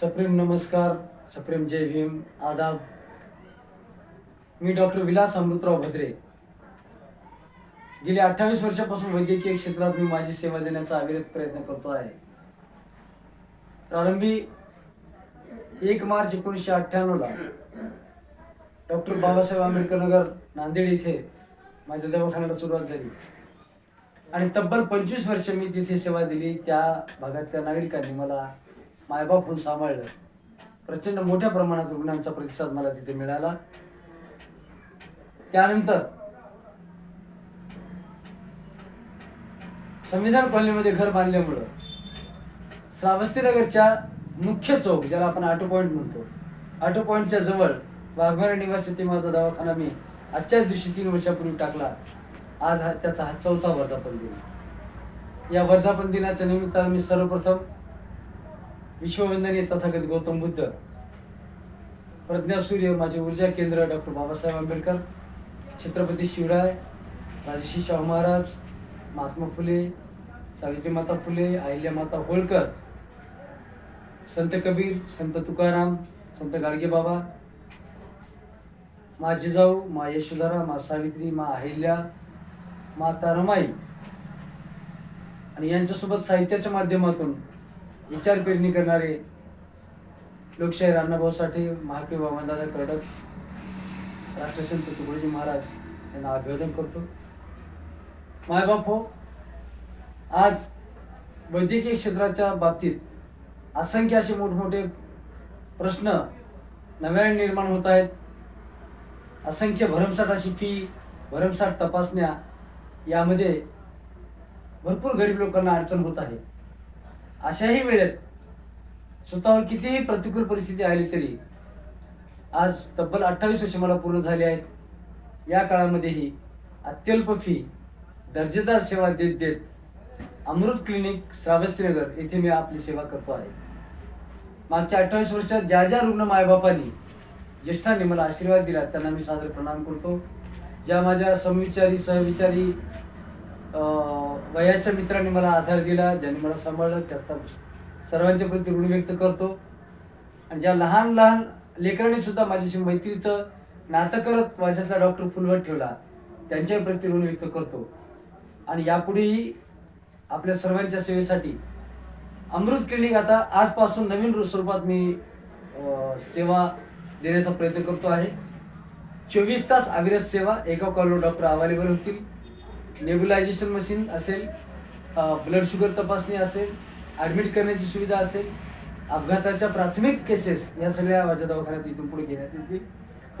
सप्रेम नमस्कार सप्रेम जय भीम आदाब. मी डॉक्टर विलास अमृतराव भद्रे. गेली अठ्ठावीस वर्षापासून वैद्यकीय क्षेत्रात मी माझी सेवा देण्याचा अविरत प्रयत्न करतो आहे. प्रारंभी एक मार्च एकोणीसशे अठ्ठ्याण्णवला डॉक्टर बाबासाहेब आंबेडकर नगर नांदेड इथे माझ्या दवाखान्याला सुरुवात झाली. आणि तब्बल पंचवीस वर्ष मी तिथे सेवा दिली. त्या भागातल्या नागरिकांनी मला मायबाप म्हणून सांभाळलं. प्रचंड मोठ्या प्रमाणात रुग्णांचा प्रतिसाद मला तिथे मिळाला. त्यानंतर संविधान कॉलनीमध्ये घर बांधल्यामुळं श्रावस्तीनगरच्या मुख्य चौक ज्याला आपण ऑटो पॉईंट म्हणतो ऑटो पॉईंटच्या जवळ वाघमारा निवासी माझा दवाखाना मी आजच्याच दिवशी तीन वर्षापूर्वी टाकला. आज हा त्याचा हा चौथा वर्धापन दिन. या वर्धापन दिनाच्या निमित्तानं मी सर्वप्रथम विश्ववंदनीय तथागत गौतम बुद्ध प्रज्ञा सूर्य माझे ऊर्जा केंद्र डॉक्टर बाबासाहेब आंबेडकर छत्रपती शिवराय राजर्षी शाहू महाराज महात्मा फुले सावित्री माता फुले अहिल्या माता होळकर संत कबीर संत तुकाराम संत गाडगे बाबा मा जिजाऊ मा यशोधरा मा सावित्री मा अहिल्या माता रमाई आणि यांच्यासोबत साहित्याच्या माध्यमातून विचार पेरणी करणारे लोकशाहीर अण्णाभाऊ साठे महापी बाबादादा कडक राष्ट्रसंत तुकडोजी महाराज यांना अभिवादन करतो. मायबाप हो आज वैद्यकीय क्षेत्राच्या बाबतीत असंख्य असे मोठमोठे प्रश्न नव्याने निर्माण होत आहेत. असंख्य भरमसाठ अशी फी भरमसाठ तपासण्या यामध्ये भरपूर गरीब लोकांना अडचण होत आहे. अशाही वेळेत स्वतःवर कितीही प्रतिकूल परिस्थिती आली तरी आज तब्बल अठ्ठावीस वर्ष मला पूर्ण झाली आहेत. या काळामध्येही अत्यल्प फी दर्जेदार सेवा देत देत अमृत क्लिनिक श्रावस्तीनगर येथे मी आपली सेवा करतो आहे. मागच्या अठ्ठावीस वर्षात ज्या ज्या रुग्ण मायबापांनी ज्येष्ठांनी मला आशीर्वाद दिला त्यांना मी सादर प्रणाम करतो. ज्या माझ्या समविचारी सहविचारी वयाच्या मित्राने मला आधार दिला ज्यांनी मला सांभाळलं त्याचा सर्वांच्या प्रती ऋण व्यक्त करतो. आणि ज्या लहान लहान लेकरांनी सुद्धा माझ्याशी मैत्रीचं नातं करत माझ्यातला डॉक्टर फुलवत ठेवला त्यांच्या प्रती ऋण व्यक्त करतो. आणि यापुढेही आपल्या सर्वांच्या सेवेसाठी अमृत क्लिनिक आता आजपासून नवीन स्वरूपात मी सेवा देण्याचा प्रयत्न करतो आहे. चोवीस तास अविरत सेवा एका कॉलवर डॉक्टर अवेलेबल होतील. नेबुलायझेशन मशीन असेल ब्लड शुगर तपासणी असेल ॲडमिट करण्याची सुविधा असेल अपघाताच्या प्राथमिक केसेस या सगळ्या माझ्या दवाखान्यात इथून पुढे घेण्यात येतील.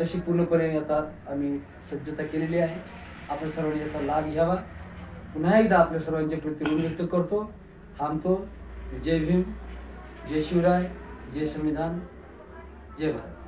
तशी पूर्णपणे आता आम्ही सज्जता केलेली आहे. आपण सर्वांनी याचा लाभ घ्यावा. पुन्हा एकदा आपल्या सर्वांच्या प्रति ऋण व्यक्त करतो. थांबतो. जय भीम. जय शिवराय. जय संविधान. जय भारत.